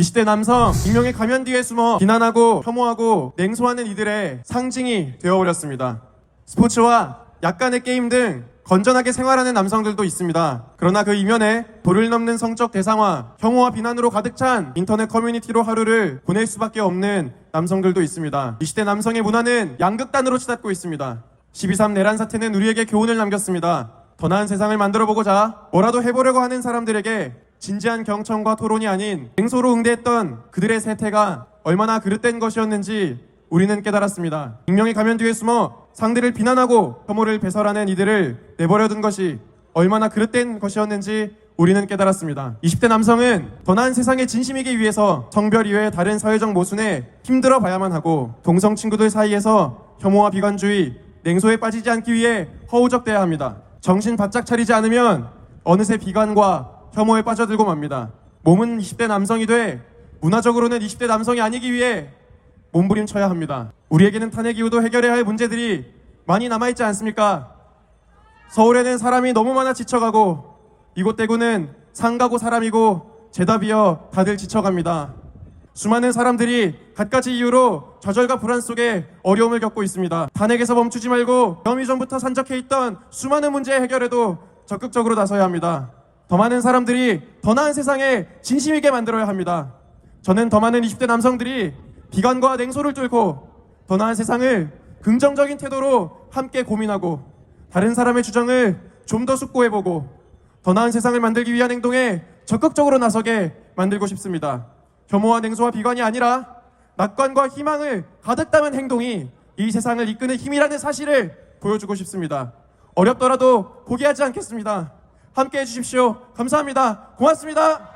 20대 남성 익명의 가면 뒤에 숨어 비난하고 혐오하고 냉소하는 이들의 상징이 되어버렸습니다. 스포츠와 약간의 게임 등 건전하게 생활하는 남성들도 있습니다. 그러나 그 이면에 도를 넘는 성적 대상화, 혐오와 비난으로 가득 찬 인터넷 커뮤니티로 하루를 보낼 수밖에 없는 남성들도 있습니다. 20대 남성의 문화는 양극단으로 치닫고 있습니다. 12.3 내란 사태는 우리에게 교훈을 남겼습니다. 더 나은 세상을 만들어 보고자 뭐라도 해보려고 하는 사람들에게 진지한 경청과 토론이 아닌 냉소로 응대했던 그들의 세태가 얼마나 그릇된 것이었는지 우리는 깨달았습니다. 익명의 가면 뒤에 숨어 상대를 비난하고 혐오를 배설하는 이들을 내버려둔 것이 얼마나 그릇된 것이었는지 우리는 깨달았습니다. 20대 남성은 더 나은 세상의 진심이기 위해서 성별 이외의 다른 사회적 모순에 힘들어 봐야만 하고 동성 친구들 사이에서 혐오와 비관주의, 냉소에 빠지지 않기 위해 허우적대야 합니다. 정신 바짝 차리지 않으면 어느새 비관과 혐오에 빠져들고 맙니다. 몸은 20대 남성이 돼 문화적으로는 20대 남성이 아니기 위해 몸부림쳐야 합니다. 우리에게는 탄핵 이후도 해결해야 할 문제들이 많이 남아있지 않습니까? 서울에는 사람이 너무 많아 지쳐가고 이곳 대구는 상가고 사람이고 제답이여 다들 지쳐갑니다. 수많은 사람들이 갖가지 이유로 좌절과 불안 속에 어려움을 겪고 있습니다. 탄핵에서 멈추지 말고 혐의 전부터 산적해 있던 수많은 문제 해결에도 적극적으로 나서야 합니다. 더 많은 사람들이 더 나은 세상에 진심 있게 만들어야 합니다. 저는 더 많은 20대 남성들이 비관과 냉소를 뚫고 더 나은 세상을 긍정적인 태도로 함께 고민하고 다른 사람의 주장을 좀 더 숙고해보고 더 나은 세상을 만들기 위한 행동에 적극적으로 나서게 만들고 싶습니다. 혐오와 냉소와 비관이 아니라 낙관과 희망을 가득 담은 행동이 이 세상을 이끄는 힘이라는 사실을 보여주고 싶습니다. 어렵더라도 포기하지 않겠습니다. 함께 해주십시오. 감사합니다. 고맙습니다.